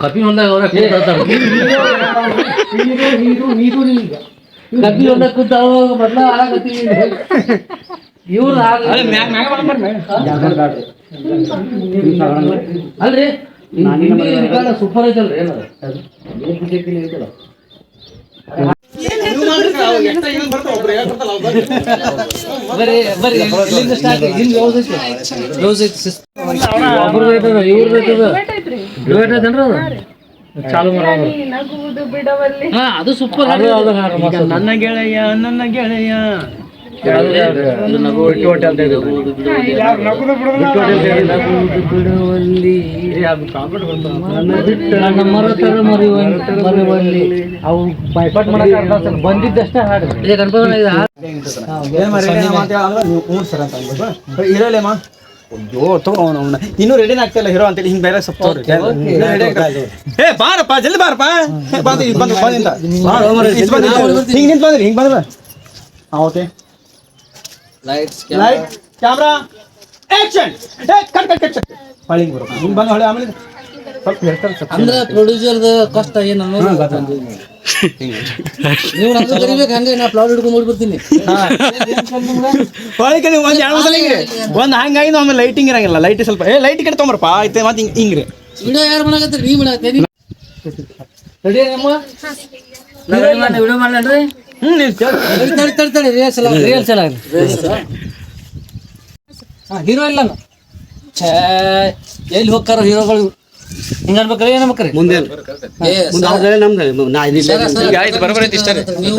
ಕಪಿ ಹೊಲ್ದಾಗ ಅವ್ರ ಕೂತಾಡ್ತಾರ ಕಪಿ ಹೊಲ್ದಾಗ ಕೂತ ಮೊದ್ಲ ಆಡಕತ್ತೀವಿ ಇವ್ರು ಅಲ್ರಿ ಸೂಪರ್ ಐತಲ್ರಿ ಏನದ ಇಲ್ಲಿಂದ ಸ್ಟಾರ್ಟ್ ಐತಿ ಐತಿ ಐತೇನ್ರಿ ಅದು? ಚಾಲು ಮಾಡೋದು ಹಾ ಅದು ಸೂಪರ್ ನನ್ನ ಗೆಳೆಯ ನನ್ನ ಗೆಳೆಯ. ಮರೆತರ ಅವು ಬೈಪಾಟ್ ಮಾಡಕ್ಕೆ ಬಂದಿದ್ದಷ್ಟೇ ಹಾಡು ಹ್ಞೂ ಸರ್ ಅಂತ ಅಂದ್ಬಿಟ್ಟು. ಇರಲೇಮ್ಮ ಅಯ್ಯೋ ತಗೋ ಅವನು ಅವನ. ಇನ್ನೂ ರೆಡಿ ಆಗ್ತಿಲ್ಲ ಹೀರೋ ಅಂತೇಳಿ ಹಿಂಗೆ ಬೇರೆ ತೋರಿ. ಏ ಬಾರಪ್ಪ ಜಲ್ದಿ ಬಾರಪ್ಪ. ಬಂದು ಬಂದು ಬಂದು ನಿಂತ. ಇಲ್ಲಿ ನಿಂತ. ಹಿಂಗ್ ನಿಂತ್ ಬಂದ್ರಿ. ಹಿಂಗ್ ಬಂದ್ರ ಲೈಟ್ಸ್ ಲೈಟ್ ಕ್ಯಾಮ್ರಾ ಆಕ್ಷನ್ ಏ ಕಟ್ ಕಟ್ ಕಟ್ ಕಟ್ ಬರೋ ಹಿಂಗ್ ಬಂದು ಹೊಳೆ ಆಮೇಲೆ ಸ್ವಲ್ಪ ಹೇಳ್ತಾರೆ ಸ್ವಲ್ಪ ಅಂದ್ರೆ ಪ್ರೊಡ್ಯೂಸರ್ದ ಕಷ್ಟ ಏನು? ಅನ್ನೋದು ನೀವು ನಂಗೆ ಕರಿಬೇಕು ಹಂಗೆ ನಾ ಪ್ಲಾಟ್ ಹಿಡ್ಕೊಂಡು ನೋಡ್ಬಿಡ್ತೀನಿ ಹೊಳಿಗೆ ನೀವು ಒಂದು ಎರಡು ಸಲ ಹಿಂಗ್ರಿ ಒಂದು ಹಂಗಾಗಿ ಆಮೇಲೆ ಲೈಟಿಂಗ್ ಇರಂಗಿಲ್ಲ. ಲೈಟ್ ಸ್ವಲ್ಪ ಏ ಲೈಟ್ ಕಡೆ ತೊಗೊಂಬರಪ್ಪ ಆಯ್ತು ಮತ್ತೆ ಹಿಂಗ್ ಹಿಂಗ್ರಿ ವಿಡಿಯೋ ಯಾರು ಮಾಡಕತ್ತೀರಿ? ನೀವು ಮಾಡತ್ತೀರಿ ರೆಡಿ ನಮ್ಮ ವಿಡಿಯೋ ಮಾಡ್ಲೇನ್ರಿ ಹೀರೋ ಇಲ್ಲ ಛೇ ಎಲ್ಲಿ ಹೋಗ್ತಾರ ಹೀರೋಗಳು ಹಿಂಗ ಅನ್ಬೇಕ್ರಿ ಏನ್ ಅನ್ಬೇಕ್ರಿ? ಮುಂದೆ ಆಯ್ತು ಬರೋಬರ ನಾ ಇಷ್ಟ. ನೀವು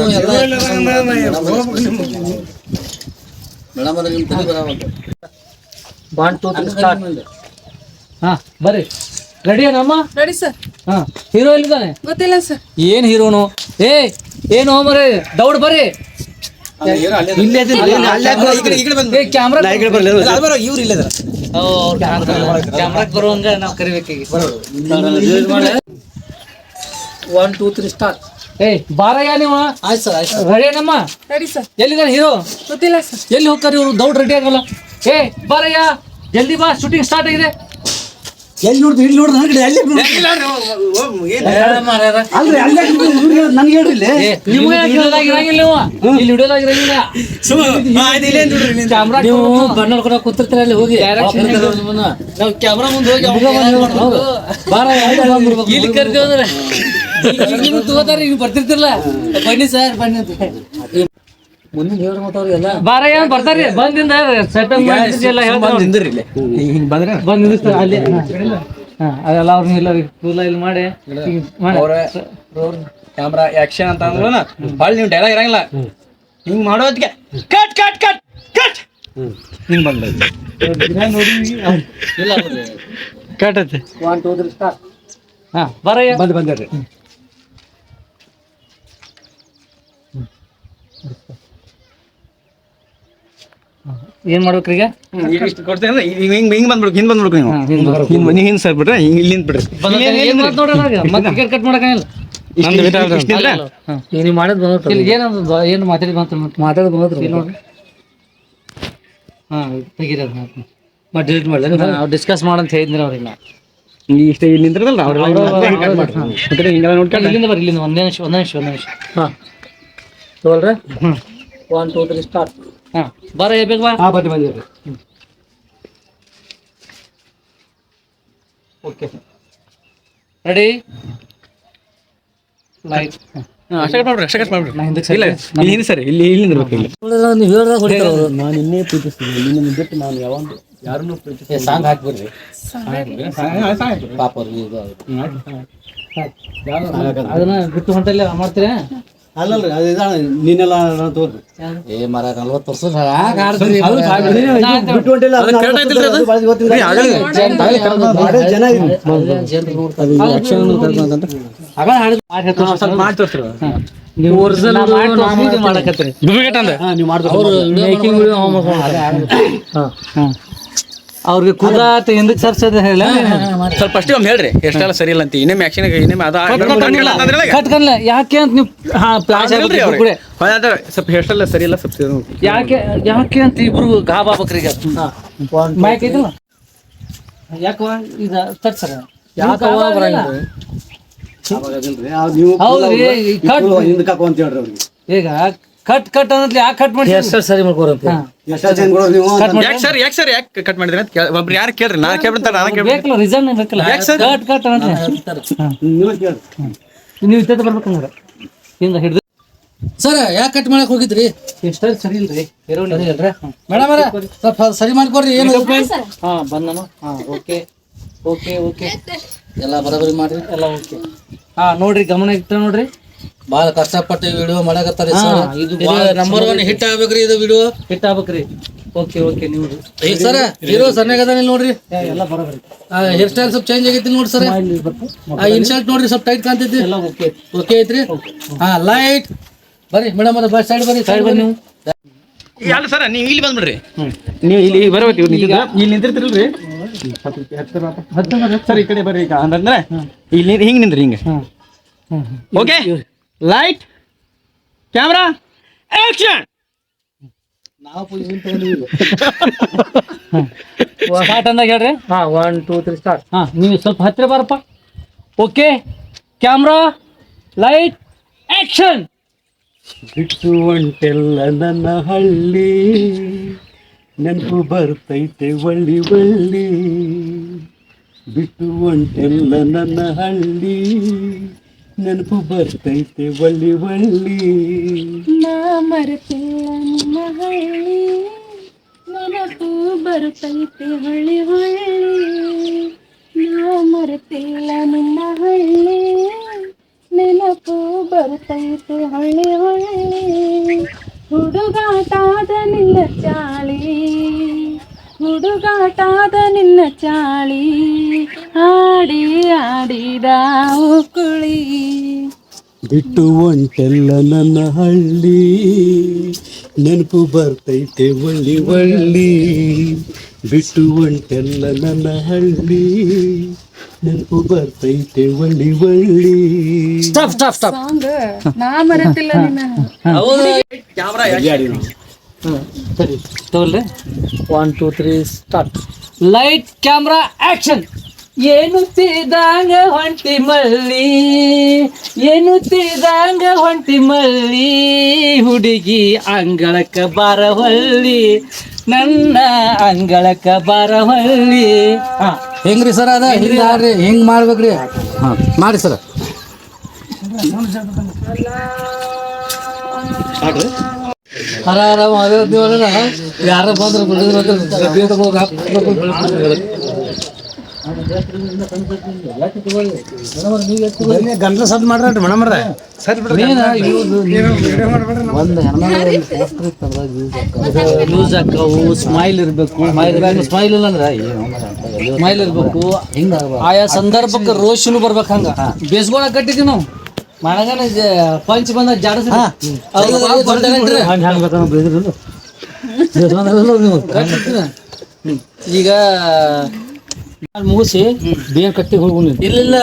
ಬಾಂಡ್ ಟು ಸ್ಟಾರ್ಟ್ ಹಾ ಬರ್ರಿ. ರೆಡಿ ಏನಮ್ಮ? ರೆಡಿ ಸರ್ ಹಾ ಹೀರೋ ಎಲ್ಲಿದ್ದಾನೆ? ಗೊತ್ತಿಲ್ಲ ಸರ್ ಏನ್ ಹೀರೋನು ಏ ಏನು ಮರೆ ದೌಡ್ ಬರ್ರಿ. ಕ್ಯಾಮ್ರಾಕ್ ಬರುವಂಗ ನಾವ್ ಕರಿಬೇಕೀಗ. ಒನ್ ಟೂ ತ್ರೀ ಸ್ಟಾರ್ಟ್ ಏ ಬಾರಯ್ಯ ನೀವು? ಆಯ್ತು ಸರ್ ಆಯ್ತು ರೆಡಿ ರೆಡಿ ಸರ್. ಎಲ್ಲಿದ್ದಾರೆ ಹೀರೋ? ಗೊತ್ತಿಲ್ಲ ಸರ್. ಎಲ್ಲಿ ಹೋಗ್ತಾರೆ ಇವರು? ದೌಡ್ ರೆಡಿ ಆಗಲ್ಲ. ಏ ಬಾರಯ್ಯ ಜಲ್ದಿ ಬಾ ಶೂಟಿಂಗ್ ಸ್ಟಾರ್ಟ್ ಆಗಿದೆ. ಎಲ್ಲಿ ನೋಡ್ದು ಇಲ್ಲಿ ನೋಡ್ದು ಕಡೆ ಅಲ್ಲಿ ಅಲ್ರಿ ಅಲ್ಲೇ ನನ್ಗೆ ಹೇಳ್ರಿ ಇಲ್ಲಿ. ನೀವು ಇಲ್ಲಿ ಹಿಡಿಯೋದಾಗ ಇರಂಗಿಲ್ಲ ಕ್ಯಾಮ್ರಾ ನೀವು ಬಣ್ಣ ಕೂಡ ಕೂತಿರ್ತೀರ ಅಲ್ಲಿ ಹೋಗಿ? ನಾವು ಕ್ಯಾಮ್ರಾ ಮುಂದೆ ಹೋಗಿ ಬಾರ ಇಲ್ಲಿ ಕರ್ತೀವಿ ಅಂದ್ರೆ. ನಿಮ್ಗೆ ತಗೋತಾರ ನೀವು ಬರ್ತಿರ್ತಿರಲ್ಲ ಬನ್ನಿ ಸರ್ ಬನ್ನಿ ಅಂತ. ಮುಂದಿನ ದೇವ್ರ ಮಾತಾವ್ರಿ ಎಲ್ಲ. ಬಾರ ಏನ್ ಬರ್ತಾರ್ರಿ? ಬಂದಿಂದ ಸೆಟಪ್ ಹಿಂಗ್ ಬಂದ್ರೆ? ಬಂದ್ ಅಲ್ಲಿ ಹಾ ಅದೆಲ್ಲ ಅವ್ರನ್ನ ಇಲ್ಲ ಕೂಲ ಇಲ್ಲಿ ಮಾಡಿ. ಕ್ಯಾಮ್ರಾ ಆಕ್ಷನ್ ಅಂತ ಅಂದ್ರನ ಭಾಳ ನೀವು ಡೈಲಾಗ್ ಇರಂಗಿಲ್ಲ. ಹಿಂಗ್ ಮಾಡೋದ್ಗೆ ಕಟ್ ಕಟ್ ಕಟ್ ಕಟ್ ಹಿಂಗ್ ಬಂದ ಇಲ್ಲ ಕಟ್ ಐತಿ ಒನ್ ಟೂ ತ್ರೀ ಸ್ಟಾರ್ಟ್ ಹಾ ಬರಯ್ಯ ಬಂದ್ ಬಂದ್ರಿ ಏನ್ ಮಾಡ್ಬೇಕ್ರಿ ಈಗ? ಇಷ್ಟು ಕೊಡ್ತೇನೆ ಹಿಂಗ್ ಹಿಂಗ್ ಹಿಂಗ್ ಬಂದ್ಬಿಡ್ಬೇಕು ಹಿಂದ್ ಬಂದ್ಬಿಡ್ಬೇಕು ನೀವು ಹಾ, ಹಿಂಗ್ ಬರ್ಬೇಕು. ಹಿಂಗ್ ನೀವು ಹಿಂಗ್ ಸರ್ ಬಿಟ್ರೆ ಹಿಂಗ್ ಇಲ್ಲಿಂದ ಬಿಡ್ರಿ ಏನ್ ಮಾತ್ ನೋಡ್ರಿ ಅದ್ರಾಗ? ಮತ್ತ್ ಟಿಕೆಟ್ ಕಟ್ ಮಾಡಕ್ಕಾಗಿಲ್ಲ? ನೀವು ಮಾಡಿದ್ ಇಲ್ಲಿ ಏನು ಮಾತಾಡಿ ಬಂತ ಮಾತಾಡೋದು ಬಂದ್ರಿ ಇಲ್ಲಿ ನೋಡ್ರಿ ಹಾ ತೆಗೀರಿ ಅದನ್ನ ಮತ್ತೆ ಡಿಲೀಟ್ ಮಾಡಲಿ? ನಾವು ಡಿಸ್ಕಸ್ ಮಾಡಂತ ಹೇಳಿದ್ರಿ ಅವ್ರಿಗೆ ಈ ಇಷ್ಟ ಇಲ್ಲಿ ನಿಂತಿರಲ್ಲ ಅವ್ರು ಹಿಂಗ್ ಕಟ್ ಮಾಡ್ತಾರೆ. ಆ ಕಡೆ ಹಿಂಗೆಲ್ಲ ನೋಡ್ಕೊಂಡು ಇಲ್ಲಿಂದ ಬರ್ರಿ ಇಲ್ಲಿಂದ ಒಂದೇ ನಿಮಿಷ ಒಂದೇ ನಿಮಿಷ ಒಂದೇ ನಿಮಿಷ. ಹಾಂ. ತಗೊಳ್ರಿ ಒನ್ ಟೂ ತ್ರೀ ಸ್ಟಾರ್ಟ್ ಹಾಂ ಬರ ಬೇಗ ಬಾ. ಬಂದಿರ ಬಂದು ಬಂದಿರಿ ಓಕೆ. ರೆಡಿ ಲೈಟ್ ಅಷ್ಟೇ ಅಷ್ಟೇ ಕಟ್ ಇಲ್ಲ ಇಲ್ಲಿ ಹಿಂದೆ ಸರಿ ಇಲ್ಲಿ ಇಲ್ಲಿ ಇರ್ಬೇಕು ಇಲ್ಲಿ. ನೀವು ಹೇಳ್ದಾಗ ಹೊಡಿತಾರೆ ಅವರು. ನಾನು ಇನ್ನೇ ಪ್ರೀತಿಸ್ತೀನಿ. ನಿನ್ನ ಬಿಟ್ಟು ನಾನು ಯಾವಾಗ ಯಾರನ್ನೂ ಪ್ರೀತಿಸ್ತೀನಿ. ಸಾಂಗ್ ಹಾಕ್ಬಿಡ್ರಿ. ಪಾಪ ಅವ್ರಿಗೆ ಇದು ಅದನ್ನ ಬಿಟ್ಟು ಹೊಂಟಲ್ಲಿ ಮಾಡ್ತೀರಾ? ಅಲ್ಲಲ್ರಿ ಅದು ಇದಾಣ ನೀನೆಲ್ಲ ತೋರ್ರಿ ಏ ಮರ ನಲ್ವತ್ತು ವರ್ಷ ಹ್ಯಾಗ್ ಆಡ್ತೀರಿ? ಬಿಟ್ಟು ಹೊಂಟಿಲ್ಲ ಜನ ಜನ್ರು ನೋಡ್ತಾರೆ. ಆಗ ಹಾಡಿದ್ ಮಾಡಿ ತೋರ್ಸ್ತಾರೆ. ಮಾಡಿ ತೋರಿಸ್ರಿ. ನೀವು ಒರಿಜಿನಲ್ ಮಾಡಕತ್ತೀರಿ ಡುಪ್ಲಿಕೇಟ್ ಅಂದೆ ಅವ್ರು ಮೇಕಿಂಗ್ ವಿಡಿಯೋ ಅವ್ರಿಗೆ ಅಂತ ಹಿಂದಕ್ಕೆ ಸರ್ಸದ ಹೇಳ. ಸ್ವಲ್ಪ ಫಸ್ಟ್ ಒಮ್ಮೆ ಹೇಳ್ರಿ ಎಷ್ಟೆಲ್ಲ ಸರಿ ಇಲ್ಲ ಅಂತ. ಇನ್ನೇ ಆಕ್ಷನ್ ಇನ್ನೇ ಅದ ಕಟ್ಕಲ್ಲ ಯಾಕೆ ಅಂತ ನೀವು ಹಾ ಪ್ಲಾಸ್ ಕೂಡ. ಸ್ವಲ್ಪ ಎಷ್ಟೆಲ್ಲ ಸರಿ ಇಲ್ಲ ಸ್ವಲ್ಪ ಯಾಕೆ ಯಾಕೆ ಅಂತ ಇಬ್ರು ಗಾಬಾ ಆಗ್ಬೇಕ್ರಿ ಈಗ ಮೈಕ್ ಐತಲ್ಲ? ಯಾಕವ ಈಗ ತಟ್ ಸರ್ ಯಾಕವ್ವ ಬರಂಗಿಲ್ಲ? ಹೌದ್ರಿ ಈಗ ಕಟ್ ಕಟ್ ಅನ್ನೋದ್ಲಿ ಯಾಕೆ ಕಟ್ ಮಾಡಿ ಎಷ್ಟು ಸರಿ ಮಾಡ್ಕೋರಂತ ಯಾಕೆ ಸರ್ ಯಾಕೆ ಸರ್ ಯಾಕೆ ಕಟ್ ಮಾಡಿದ್ರಿ ಅಂತ ಕೇಳ್- ಒಬ್ರು ಯಾರು ಕೇಳ್ರಿ? ನಾ ಕೇಳ್ಬಿಡ್ತಾರೆ ನಾನು ಕೇಳ್ಬಿಡ್ತೀನಿ. ಬೇಕಲ್ಲ ರೀಸನ್ ಬೇಕಲ್ಲ. ಯಾಕ್? ಕಟ್ ಕಟ್ ಅನ್ನತ್ಲಿ. ನೀವು ಕೇಳ್ರಿ. ನೀವು ಇತ್ತ ಬರ್ಬೇಕಂದ್ರೆ ಹಿಂಗ ಹಿಡಿದು. ಸರ್ ಯಾಕೆ ಕಟ್ ಮಾಡಕ್ ಹೋಗಿದ್ರಿ? ಇಷ್ಟ ಸರಿ ಇಲ್ರಿ ಮೇಡಮ್ ಸ್ವಲ್ಪ ಸರಿ ಮಾಡ್ಕೊಡ್ರಿ ಏನು? ಹಾ ಬಂದನು. ಹಾ ಓಕೆ. Okay okay. ಎಲ್ಲ ಬರೋಬರಿ ಮಾಡ್ರಿ. ಎಲ್ಲ ಓಕೆ. ಹಾ ನೋಡ್ರಿ ಗಮನ ಇಟ್ಟ ನೋಡ್ರಿ. ಭಾಳ ಕಷ್ಟಪಟ್ಟು ವಿಡಿಯೋ ಮಾಡಕತ್ತಾರೆ ಸರ್ ಇದು ನಂಬರ್ ಒನ್ ಹಿಟ್ ಆಗ್ಬೇಕ್ರಿ ಇದು ವಿಡಿಯೋ ಹಿಟ್ ಆಗ್ಬೇಕ್ರಿ ಓಕೆ ಓಕೆ ನೀವು ಈಗ ಸರ್ ಹೀರೋ ಸಣ್ಣಗ ಅದಾನ ನೋಡ್ರಿ ಎಲ್ಲ ಬರೋಬರಿ ಹೇರ್ ಸ್ಟೈಲ್ ಸ್ವಲ್ಪ ಚೇಂಜ್ ಆಗೈತಿ ನೋಡಿ ಸರ್ ಆ ಇನ್ಶರ್ಟ್ ನೋಡ್ರಿ ಸ್ವಲ್ಪ ಟೈಟ್ ಕಾಣ್ತೈತಿ ಎಲ್ಲ ಓಕೆ ಓಕೆ ಐತ್ರಿ ಹಾ ಲೈಟ್ ಬರ್ರಿ ಮೇಡಮ್ ಅದ ಬಸ್ ಸೈಡ್ ಬರ್ರಿ ಸೈಡ್ ಬನ್ನಿ ನೀವು ಅಲ್ಲ ಸರ್ ನೀವು ಇಲ್ಲಿ ಬಂದ್ಬಿಡ್ರಿ ನೀವು ಇಲ್ಲಿ ಬರಬೇಕು ಈಗ ಇಲ್ಲಿ ನಿಂತಿರ್ತಿರಲ್ರಿ ಸರ್ ಈ ಕಡೆ ಬರ್ರಿ ಈಗ ಅಂತಂದ್ರೆ ಇಲ್ಲಿ ಹಿಂಗೆ ಹಿಂಗ್ ನಿಂದ್ರಿ ಹಿಂಗೆ okay light camera action start ಅಂದಾಗ ಹೇಳ್ರಿ. ಹಾ ಒನ್ ಟೂ ತ್ರೀ ಸ್ಟಾರ್ಟ್ ಹಾ ನೀವು ಸ್ವಲ್ಪ ಹತ್ತಿರ ಬಾರಪ್ಪ. ಓಕೆ ಕ್ಯಾಮ್ರಾ ಲೈಟ್ ಆಕ್ಷನ್ ಬಿಟ್ಟು ಒಂಟೆಲ್ಲ ನನ್ನ ಹಳ್ಳಿ. ನೆನಪು ಬರ್ತೈತೆ ಒಳ್ಳಿ ಒಳ್ಳಿ. ಬಿಟ್ಟು ಒಂಟೆಲ್ಲ ನನ್ನ ಹಳ್ಳಿ. ನೆನಪು ಬರ್ತೈತೆ ಒಳ್ಳಿ ಒಳ್ಳಿ ನಾ ಮರೆತಿಲ್ಲ ನಿಮ್ಮ ಹಳ್ಳಿ ನೆನಪು ಬರುತ್ತೈತೆ ಹೊಳ್ಳಿ ಹೊಳ್ಳಿ ನಾ ಮರೆತಿಲ್ಲ ನಿನ್ನ ಹಳ್ಳಿ ನೆನಪು ಬರುತ್ತೈತೆ ಬಿಟ್ಟು ಒಂಟೆಲ್ಲ ನನ್ನ ಹಳ್ಳಿ. ನೆನಪು ಬರ್ತೈತೆ ಒಳ್ಳಿ ಒಳ್ಳಿ. ಬಿಟ್ಟು ಒಂಟೆಲ್ಲ ನನ್ನ ಹಳ್ಳಿ. ನೆನಪು ಬರ್ತೈತೆ ಒಳ್ಳಿ ಒಳ್ಳಿ. ಸ್ಟಾಪ್ ಸ್ಟಾಪ್ ಸ್ಟಾಪ್ ನಾ ಮರೆತಿಲ್ಲ ನಿನ್ನ. ಸರಿ. ತಗೊಳ್ಳಿ. One two three start light camera action ಏನುತ್ತಿದಂಗ ಹೊಂಟಿ ಮಲ್ಲಿ ಏನು ತಿದಾಂಗ ಹೊಂಟಿ ಮಲ್ಲಿ ಹುಡುಗಿ ಅಂಗಳಕ್ಕ ಬಾರವಲ್ಲಿ ನನ್ನ ಅಂಗಳಕ್ಕ ಬಾರವಲ್ಲಿ. ಹಾ. ಹೆಂಗ್ರಿ ಸರ್ ಅದ? ಹೆಂಗ್ರಿ? ಹೆಂಗ್ ಹಿಂಗ್ ಮಾಡ್ಬೇಕ್ರಿ. ಹಾ ಮಾಡಿ ಸರ್. ಹರ ಹರ ಮಹಾದೇವ ದೇವರ ಯಾರ ಬಂದ್ರು ಬಿಡಿದ್ರು ಗಂಟ್ಲ ಸದ್ ಮಾಡ್ರಿ ಮೇಡಮ್ ಸರಿ ಬಿಡ್ರಿ. ಒಂದು ಯೂಸ್ ಸ್ಮೈಲ್ ಇರಬೇಕು. ಸ್ಮೈಲ್ ಇಲ್ಲ. ಅಂದ್ರೆ ಸ್ಮೈಲ್ ಇರಬೇಕು. ಆಯಾ ಸಂದರ್ಭಕ್ಕೆ ರೋಷನು ಬರ್ಬೇಕು ಹಂಗ. ಬೇಸ್ಗೋಳ ಕಟ್ಟಿದ್ವಿ ನಾವು. ಮಳೆಗಾಲ ಪಂಚ್ ಬಂದ ಜಾಡಸ್ ಈಗ ಮುಗಿಸಿ ಬೇನ್ ಕಟ್ಟಿ ಹೋಗಿ ಇಲ್ಲ ಇಲ್ಲ.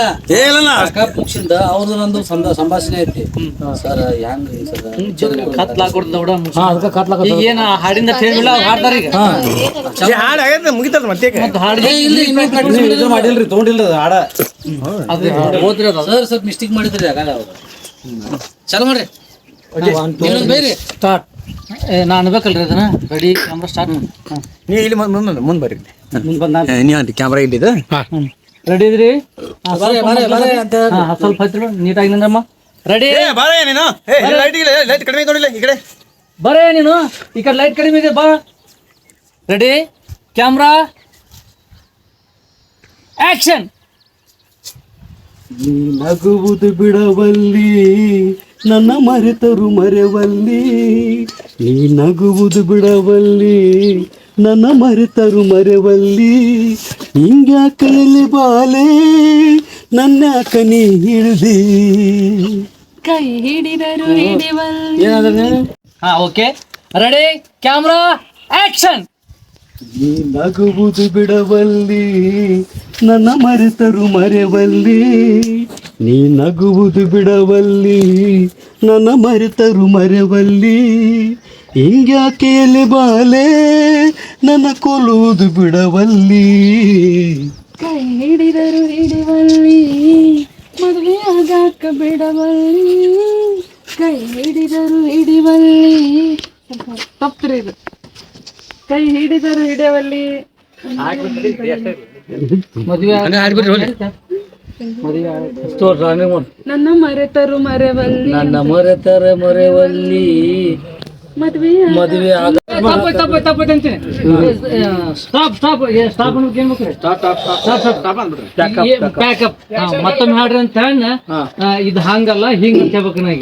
ಮುಗಿಸಿಂದ ಅವ್ರದ್ದು ನಂದು ಸಂದ ಸಂಭಾಷಣೆ ಐತಿ. ಸರ್ ಹೆಂಗ್ ಸರ್ ಕತ್ಲಾಕೊಡ್ದ ನೋಡ ಹಾ ಅದಕ್ಕೆ ಕತ್ಲಾಕ ಏನ ಹಾಡಿಂದ ಕೇಳಿಲ್ಲ ಅವ್ರು ಹಾಡ್ತಾರ ಈಗ. ಹಾಡು ಆಗೈತೆ ಮುಗಿತದ ಮತ್ತೆ ಮತ್ತೆ ಹಾಡಿಗೆ ಇಲ್ಲಿ ಇನ್ನೂ ಮಾಡಿಲ್ರಿ ತೊಗೊಂಡಿಲ್ರಿ ಹಾಡ. ಅದು ಓದ್ರಿ ಅದು. ಸರ್ ಸ್ವಲ್ಪ ಮಿಸ್ಟೇಕ್ ಮಾಡಿದ್ರಿ ಆಗಲ್ಲ ಅವ್ರು ಚಲೋ ಮಾಡ್ರಿ. ಬೇರೆ? ಸ್ಟಾರ್ಟ್ ನಾನು ಅನ್ಬೇಕಲ್ರಿ ಅದನ್ನ. ರೆಡಿ ಕ್ಯಾಮ್ರಾ ಸ್ಟಾರ್ಟ್ ನೀವು ಇಲ್ಲಿ ಮುಂದೆ ಮುಂದೆ ಮುಂದೆ ಬರ್ರಿ ಕ್ಯಾಮ್ರಾ ಇಲ್ಲಿದೆ? ರೆಡಿ ಇದ್ರಿ? ಬರೇ ಬರೇ ಬರೇ ಸ್ವಲ್ಪ ಹತ್ತಿರ ನೀಟಾಗಿ ನಿಂದ್ರಮ್ಮ. ರೆಡಿ ಏ ಬಾರ ನೀನು. ಏ ಲೈಟ್ ಲೈಟ್ ಕಡಿಮೆ ನೋಡಿಲ್ಲ ಈ ಕಡೆ. ಬರೇ ನೀನು. ಈ ಕಡೆ ಲೈಟ್ ಕಡಿಮೆ ಇದೆ ಬಾ. ರೆಡಿ ಕ್ಯಾಮ್ರಾ ಆಕ್ಷನ್ ನೀ ನಗುವುದು ಬಿಡವಲ್ಲಿ ನನ್ನ ಮರೆತರು ಮರೆವಲ್ಲಿ ನೀ ನಗುವುದು ಬಿಡವಲ್ಲಿ ನನ್ನ ಮರೆತರು ಮರೆವಲ್ಲಿ ಹಿಂಗ್ಯಾಕಲಿ ಬಾಲೆ ನನ್ನ ಕನಿ ಹಿಡಿದಿ. ಕೈ ಹಿಡಿದರು ಏನಾದ್ರೆ ಹಾ ಓಕೆ. ರೆಡಿ ಕ್ಯಾಮ್ರಾ ಆಕ್ಷನ್ ನೀ ನಗುವುದು ಬಿಡವಲ್ಲಿ ನನ್ನ ಮರೆತರು ಮರೆವಲ್ಲಿ ನೀ ನಗುವುದು ಬಿಡವಲ್ಲಿ ನನ್ನ ಮರೆತರು ಮರೆವಲ್ಲಿ ಹಿಂಗ್ಯಾಕೆ ಬಾಲೆ ನನ್ನ ಕೊಲ್ಲುವುದು ಬಿಡವಲ್ಲಿ. ಕೈ ಹಿಡಿದರು ಹಿಡಿವಲ್ಲಿ ಮದುವೆ ಆಗಾಕ ಬಿಡವಲ್ಲಿ. ಕೈ ಹಿಡಿದರು ಹಿಡಿವಲ್ಲಿ. ತಪ್ಪ್ರಿ ಇದು. ಕೈ ಹಿಡಿದರು ಹಿಡಿಯವಲ್ಲಿ ಮದುವೆ ನನ್ನ ಮರೆತರು ಮರೆವಲ್ಲಿ. ನನ್ನ ಮರೆತರ ಮರೆವಲ್ಲಿ. ಮದುವೆ ಸ್ಟಾಪ್ ಸ್ಟಾಪ್ ಸ್ಟಾಪ್ ಮತ್ತೊಮ್ಮೆ ಹಾಡ್ರಿ ಅಂತ ಹೇಳ ಇದು ಹಂಗಲ್ಲ ಹಿಂಗ್ ಅಂತ ಹೇಳ್ಬೇಕು ನಾ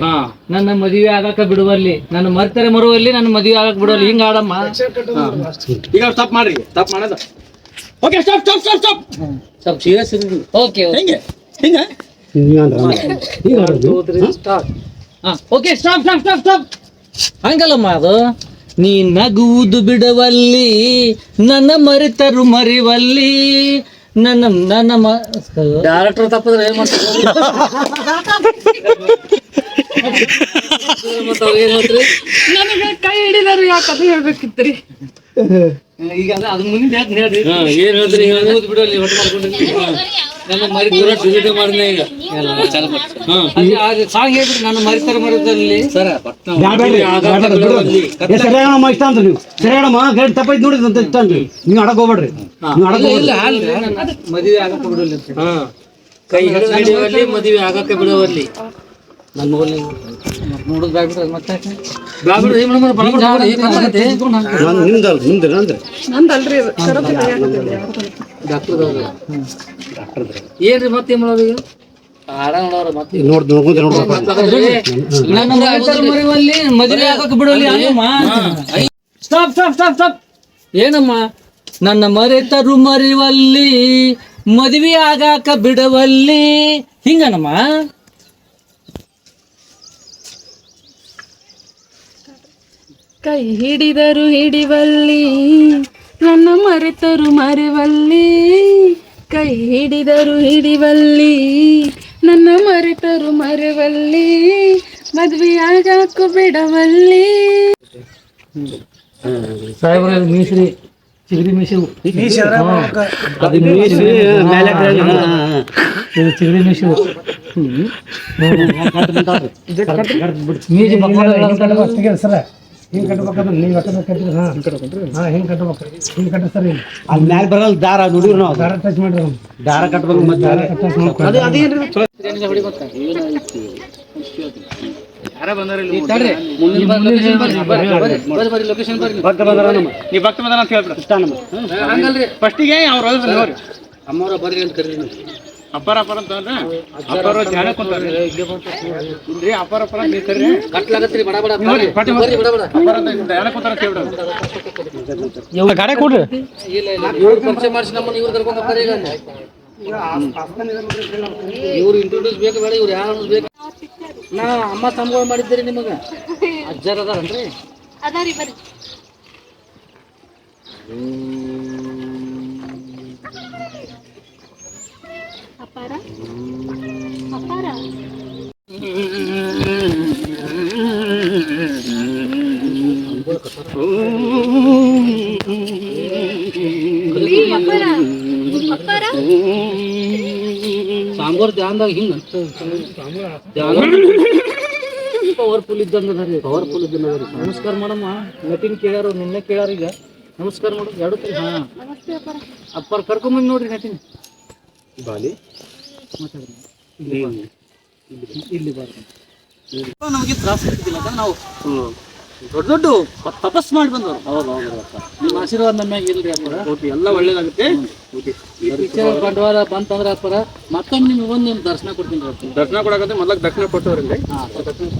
ನನ್ನ ಮದುವೆ ಆಗಾಕ ಬಿಡುವಲ್ಲಿ ನನ್ನ ಮರ್ತಾರೆ ಮರುವಲ್ಲಿ ನನ್ನ ಮದುವೆ ಆಗಾಕ ಬಿಡುವಲ್ಲಿ ಹಿಂಗ ಆಡಮ್ಮ. ಈಗ ಸ್ಟಾಪ್ ಮಾಡ್ರಿ ಸ್ಟಾಪ್ ಮಾಡೋದು. Okay stop stop stop stop ಸ್ವಲ್ಪ ಸೀರಿಯಸ್ ಓಕೆ ಹೆಂಗೆ? ಹಿಂಗೆ? Okay stop stop stop stop ಹಂಗಲ್ಲಮ್ಮ ಅದು? ನೀ ನಗುವುದು ಬಿಡವಲ್ಲಿ ನನ್ನ ಮರಿತರು ಮರಿವಲ್ಲಿ ನನ್ನ ನನ್ನ ಡೈರೆಕ್ಟರ್ ತಪ್ಪಿದ್ರೆ ಏನ್ ಮಾಡ್ತಾರೆ? ನನಗೆ ಕೈ ಹಿಡಿದರು ಯಾಕಂತ ಹೇಳ್ಬೇಕಿತ್ರಿ? ಈಗ ಅದ ಅದ್ ಮುಂದೆ ಹೇಳ್ರಿ? ಏನ್ ಹೇಳ್ರಿ ನಗುವುದು ಬಿಡವಲ್ಲಿ ಒಟ್ಟು ಮಾಡ್ಕೊಂಡ್ರಿ ಮರಿ ಮರಿತರ ಡಿಲೀಟ್ ಮಾಡಿದೆ ಈಗ. ಸಾಂಗ್ ನನ್ನ ಮರಿತರ ಮರದಲ್ಲಿ ಸರ ಸರಿಯಾಗಮ್ಮ ಇಷ್ಟ ಅಂತ ನೀವು. ಸರಿಯಾಗಮ್ಮ ಗೇಟ್ ತಪ್ಪೈತ್ ಅಂತ ಇಷ್ಟ ಅಂತ ನೀವು. ಅಡಕ್ ಹೋಗ್ಬೇಡ್ರಿ. ನೀವು ಅಡಕ್ ಮದುವೆ ಆಗಕ್ಕೆ ಬಿಡೋಲ್ಲ ಕೈ ಹಿಡಿಯುವಲ್ಲಿ ಮದುವೆ ಆಗಕ್ಕೆ ಬಿಡುವಲ್ಲಿ. ನನ್ನ ಮಗಲ್ಲಿ ನೋಡೋದು ಬ್ಯಾಗ್ಬಿಟ್ರೆ ಮತ್ತೆ ಏನ್ ನಂದ್ರೆ ನಂದಲ್ರಿ ಏನ್ರಿ ಮತ್ತೆ ಏನ್ ಮಾಡೋದು ಈಗ? ಆಡ ಮತ್ತೆ. ನೋಡ್ ನೋಡ್ಕೊಂತ ನೋಡ್ಬೇಕು ನನ್ನ ಮರಿತರ ಮರಿವಲ್ಲಿ ಮದುವೆ ಆಗಕ್ಕೆ ಬಿಡುವಲ್ಲಿ ಅಲ್ಲಮ್ಮ ಸ್ಟಾಪ್ ಸ್ಟಾಪ್ ಸ್ಟಾಪ್ ಸ್ಟಾಪ್. ಏನಮ್ಮ? ನನ್ನ ಮರೆತರು ಮರಿವಲ್ಲಿ ಮದುವೆ ಆಗಾಕ ಬಿಡವಲ್ಲಿ. ಹಿಂಗನಮ್ಮ? ಕೈ ಹಿಡಿದರು ಹಿಡಿವಲ್ಲಿ. ನನ್ನ ಮರೆತರು ಮರೆವಲ್ಲಿ ಕೈ ಹಿಡಿದರು ಹಿಡಿವಲ್ಲಿ. ನನ್ನ ಮರೆತರು ಮರೆವಲ್ಲಿ ಮದುವೆಯಾಗಕ್ಕೂ ಬಿಡವಲ್ಲಿ. ಸಾಹೇಬ್ರ ಮೀಸ್ರಿ ಚಿಗರಿ ಮೀಸು ಅದು ಮೀಸಿ ಮೇಲೆ ಚಿಗರಿ ಮೀಸು ಮೀಸಿ ಮಕ್ಕಳು ಸರ ಹಿಂಗ್ ಕಟ್ಬೇಕಂದ್ರೆ ನೀವು ಕಟ್ಟಬೇಕಂದ್ರೆ ಹಾ. ಹಾ ಹಿಂಗ್ ಕಟ್ಬೇಕು. ಹಿಂಗ್ ಕಟ್ಟ ಸರ್ ಅಲ್ಲಿ ಮ್ಯಾಲ ಬರಲ್ಲ ದಾರ ನೋಡಿವ್ರಿ ನಾವು ದಾರ ಟಚ್ ಮಾಡ್ರಿ ದಾರ ಮತ್ತೆ ದಾರ. ಅದು ಅದೇನ್ರಿ ಲೊಕೇಶನ್ ಬರ್ರಿ. ಭಕ್ತ ಬಂದಾರ ನಮ್ಮ. ನೀವು ಭಕ್ತ ಬಂದಾರ ಅಂತ ಹೇಳ್ಬಿಡ. ಇಷ್ಟ ನಮ್ಮ. ಹಂಗಲ್ರಿ. ಫಸ್ಟಿಗೆ ಅವ್ರು ಹೋದ್ರೆ ನೋಡಿ ಅಮ್ಮವ್ರ ಬರ್ರಿ ಅಂತ ಕರೀರಿ. ಅಪ್ಪಾರ ಅಪ್ಪಾರ ಅಂತ ಅಂದ್ರೆ ಅಪ್ಪಾರ ಧ್ಯಾನ ಕುಂತಾರ್ರಿ ಇಲ್ರಿ ಅಪ್ಪಾರ ಅಪ್ಪಾರ ಅಂತ ನೀವು ಕರ್ರಿ ಕಟ್ಲಾಗತ್ರಿ ಬಡ ಬಡ ನೋಡಿ, ಪಟ್ಟಿ ಬರ್ರಿ ಬಡ ಬಡ. ಅಪ್ಪಾರ ಅಂತ ಧ್ಯಾನ ಕುಂತಾರ ಅಂತ ಹೇಳ್ಬಿಡೋದು ಗಾಡಿ ಕೊಡ್ರಿ. ಇಲ್ಲ ಇಲ್ಲ ಇವ್ರು ಪರಿಚಯ ಮಾಡಿಸಿ ನಮ್ಮನ್ನ ಇವ್ರು ಕರ್ಕೊಂಡು ಹೋಗ್ತಾರೆ ಈಗ. ಇವ್ರು ಇಂಟ್ರೊಡ್ಯೂಸ್ ಬೇಕು ಬೇಡ ಇವ್ರು ಯಾರು ಬೇಕು. ನಾ ಅಮ್ಮ ತಮ್ಮಗಳು ಮಾಡಿದ್ದೀರಿ ನಿಮಗೆ? ಅಜ್ಜರ ಅದಾರನ್ರಿ? ಅದಾರಿ ಬರ್ರಿ. ಅಪ್ಪಾರ? ಅಪ್ಪಾರ? ಸಾಂಬಾರ್ ಧ್ಯಾನದಾಗ ಹಿಂಗ ಧ್ಯಾನ. ಪವರ್ಫುಲ್ ಇದ್ದಂಗ ರೀ ಪವರ್ಫುಲ್ ಇದ್ದಂಗ ನಮಸ್ಕಾರ ಮಾಡಮ್ಮ ನಟಿನ್ ಕೇಳ್ಯಾರ ನಿನ್ನೆ ಕೇಳ್ಯಾರ ಈಗ. ನಮಸ್ಕಾರ ಮಾಡು ಎರಡು ಹಾಂ. ಅಪ್ಪಾರ. ಅಪ್ಪರ್ ಕರ್ಕೊಂಬಂದ್ ನೋಡ್ರಿ ನಟಿನ್ ಬಾಲಿ. ಇಲ್ಲಿ ಬರ್ರಿ ನಮಗೆ ತ್ರಾಸ ಆಗ್ತಿಲ್ಲ ಯಾಕಂದ್ರೆ ನಾವು ದೊಡ್ಡ ದೊಡ್ಡ ತಪಸ್ ಮಾಡಿ ಬಂದವರು. ಹೌದು ನಿಮ್ಮ ಆಶೀರ್ವಾದ ನಮ್ಮ ಮ್ಯಾಗ ಇಲ್ರಿ ಅಪ್ಪರ. ಓಕೆ ಎಲ್ಲ ಒಳ್ಳೇದಾಗುತ್ತೆ. ಈ ಪಿಕ್ಚರ್ ಬಂಡವಾಳ ಬಂತಂದ್ರೆ ಅಪ್ಪರ ಮತ್ತೊಮ್ಮೆ ನಿಮ್ಗೆ ಒಂದು ದರ್ಶನ ಕೊಡ್ತೀನಿ ದರ್ಶನ ಕೊಡಕತ್ತೆ ಮೊದಲ ದಕ್ಷಿಣ ಕೊಟ್ಟವ್ರಿಂದ ಹಾ, ಕೊಡ್ತೀನಿ.